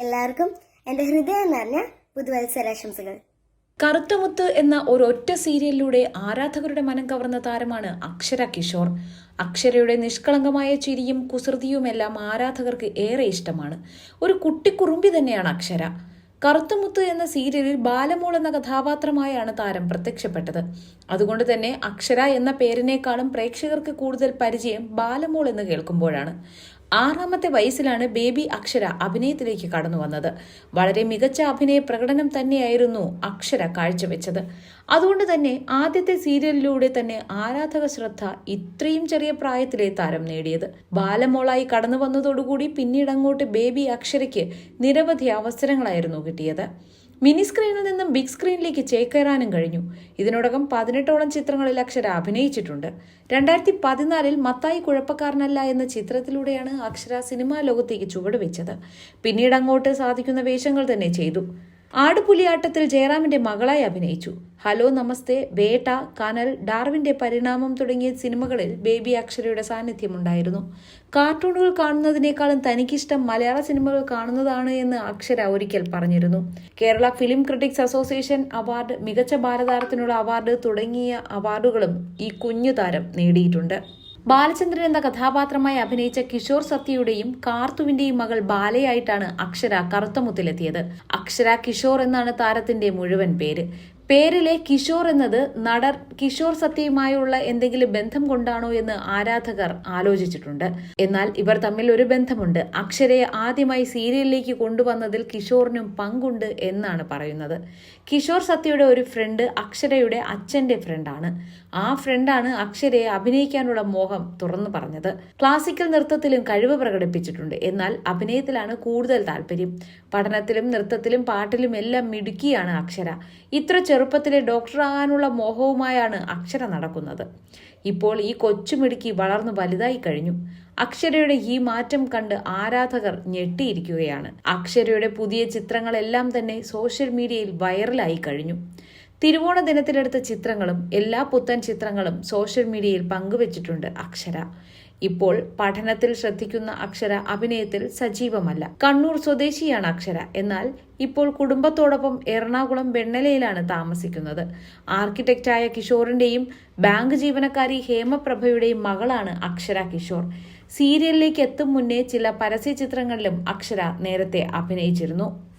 എല്ലാവർക്കും എന്റെ ഹൃദയം നിറഞ്ഞ പുതുവത്സരാശംസകൾ. കറുത്തമുത്ത് എന്ന ഒരൊറ്റ സീരിയലിലൂടെ ആരാധകരുടെ മനം കവർന്ന താരമാണ് അക്ഷര കിഷോർ. അക്ഷരയുടെ നിഷ്കളങ്കമായ ചിരിയും കുസൃതിയുമെല്ലാം ആരാധകർക്ക് ഏറെ ഇഷ്ടമാണ്. ഒരു കുട്ടിക്കുറുമ്പി തന്നെയാണ് അക്ഷര. കറുത്തമുത്ത് എന്ന സീരിയലിൽ ബാലമോൾ എന്ന കഥാപാത്രമായാണ് താരം പ്രത്യക്ഷപ്പെട്ടത്. അതുകൊണ്ട് തന്നെ അക്ഷര എന്ന പേരിനേക്കാളും പ്രേക്ഷകർക്ക് കൂടുതൽ പരിചയം ബാലമോൾ എന്ന് കേൾക്കുമ്പോഴാണ്. ആറാമത്തെ വയസ്സിലാണ് ബേബി അക്ഷര അഭിനയത്തിലേക്ക് കടന്നു വന്നത്. വളരെ മികച്ച അഭിനയ പ്രകടനം തന്നെയായിരുന്നു അക്ഷര കാഴ്ചവെച്ചത്. അതുകൊണ്ട് തന്നെ ആദ്യത്തെ സീരിയലിലൂടെ തന്നെ ആരാധക ശ്രദ്ധ ഇത്രയും ചെറിയ പ്രായത്തിലെ താരം നേടിയത്. ബാലമോളായി കടന്നു വന്നതോടുകൂടി പിന്നീട് അങ്ങോട്ട് ബേബി അക്ഷരയ്ക്ക് നിരവധി അവസരങ്ങളായിരുന്നു കിട്ടിയത്. മിനി സ്ക്രീനിൽ നിന്നും ബിഗ് സ്ക്രീനിലേക്ക് ചേക്കേറാനും കഴിഞ്ഞു. ഇതിനോടകം പതിനെട്ടോളം ചിത്രങ്ങളിൽ അക്ഷര അഭിനയിച്ചിട്ടുണ്ട്. രണ്ടായിരത്തി പതിനാലിൽ മത്തായി കുഴപ്പക്കാരനല്ല എന്ന ചിത്രത്തിലൂടെയാണ് അക്ഷര സിനിമാ ലോകത്തേക്ക് ചുവടുവെച്ചത്. പിന്നീട് അങ്ങോട്ട് സാധിക്കുന്ന വേഷങ്ങൾ തന്നെ ചെയ്തു. ആടുപുലിയാട്ടത്തിൽ ജയറാമിന്റെ മകളായി അഭിനയിച്ചു. ഹലോ നമസ്തേ വേട്ട കനൽ ഡാർവിന്റെ പരിണാമം തുടങ്ങിയ സിനിമകളിൽ ബേബി അക്ഷരയുടെ സാന്നിധ്യമുണ്ടായിരുന്നു. കാർട്ടൂണുകൾ കാണുന്നതിനേക്കാളും തനിക്കിഷ്ടം മലയാള സിനിമകൾ കാണുന്നതാണ് എന്ന് അക്ഷര ഒരിക്കൽ പറഞ്ഞിരുന്നു. Kerala film critics association award മികച്ച ബാലതാരത്തിനുള്ള അവാർഡ് തുടങ്ങിയ അവാർഡുകളും ഈ കുഞ്ഞു താരം നേടിയിട്ടുണ്ട്. ബാലചന്ദ്രൻ എന്ന കഥാപാത്രമായി അഭിനയിച്ച കിഷോർ സത്യയുടെയും കാർത്തുവിന്റെയും മകൾ ബാലയായിട്ടാണ് അക്ഷര കറുത്തമുത്തിലെത്തിയത് അക്ഷര കിഷോർ എന്നാണ് താരത്തിന്റെ മുഴുവൻ പേര്. പേരിലെ കിഷോർ എന്നത് നടർ കിഷോർ സത്യയുമായുള്ള എന്തെങ്കിലും ബന്ധം കൊണ്ടാണോ എന്ന് ആരാധകർ ആലോചിച്ചിട്ടുണ്ട്. എന്നാൽ ഇവർ തമ്മിൽ ഒരു ബന്ധമുണ്ട്. അക്ഷരയെ ആദ്യമായി സീരിയലിലേക്ക് കൊണ്ടുവന്നതിൽ കിഷോറിനും പങ്കുണ്ട് എന്നാണ് പറയുന്നത്. കിഷോർ സത്യയുടെ ഒരു ഫ്രണ്ട് അക്ഷരയുടെ അച്ഛന്റെ ഫ്രണ്ടാണ്. ആ ഫ്രണ്ടാണ് അക്ഷരയെ അഭിനയിക്കാനുള്ള മോഹം തുറന്നു പറഞ്ഞത്. ക്ലാസിക്കൽ നൃത്തത്തിലും കഴിവ് പ്രകടിപ്പിച്ചിട്ടുണ്ട്. എന്നാൽ അഭിനയത്തിലാണ് കൂടുതൽ താല്പര്യം. പഠനത്തിലും നൃത്തത്തിലും പാട്ടിലും എല്ലാം മിടുക്കിയാണ് അക്ഷര. ഇത്ര ചെറുപ്പത്തിലെ ഡോക്ടറാകാനുള്ള മോഹവുമായാണ് അക്ഷര നടക്കുന്നത്. ഇപ്പോൾ ഈ കൊച്ചുമിടുക്കി വളർന്നു വലുതായി കഴിഞ്ഞു. അക്ഷരയുടെ ഈ മാറ്റം കണ്ട് ആരാധകർ ഞെട്ടിയിരിക്കുകയാണ്. അക്ഷരയുടെ പുതിയ ചിത്രങ്ങളെല്ലാം തന്നെ സോഷ്യൽ മീഡിയയിൽ വൈറലായി കഴിഞ്ഞു. തിരുവോണ ദിനത്തിലെടുത്ത ചിത്രങ്ങളും എല്ലാ പുത്തൻ ചിത്രങ്ങളും സോഷ്യൽ മീഡിയയിൽ പങ്കുവച്ചിട്ടുണ്ട് അക്ഷര. ഇപ്പോൾ പഠനത്തിൽ ശ്രദ്ധിക്കുന്ന അക്ഷര അഭിനയത്തിൽ സജീവമല്ല. കണ്ണൂർ സ്വദേശിയാണ് അക്ഷര. എന്നാൽ ഇപ്പോൾ കുടുംബത്തോടൊപ്പം എറണാകുളം വെണ്ണലയിലാണ് താമസിക്കുന്നത്. ആർക്കിടെക്റ്റായ കിഷോറിന്റെയും ബാങ്ക് ജീവനക്കാരി ഹേമപ്രഭയുടെയും മകളാണ് അക്ഷര കിഷോർ. സീരിയലിലേക്ക് എത്തും മുന്നേ ചില പരസ്യ ചിത്രങ്ങളിലും അക്ഷര നേരത്തെ അഭിനയിച്ചിരുന്നു.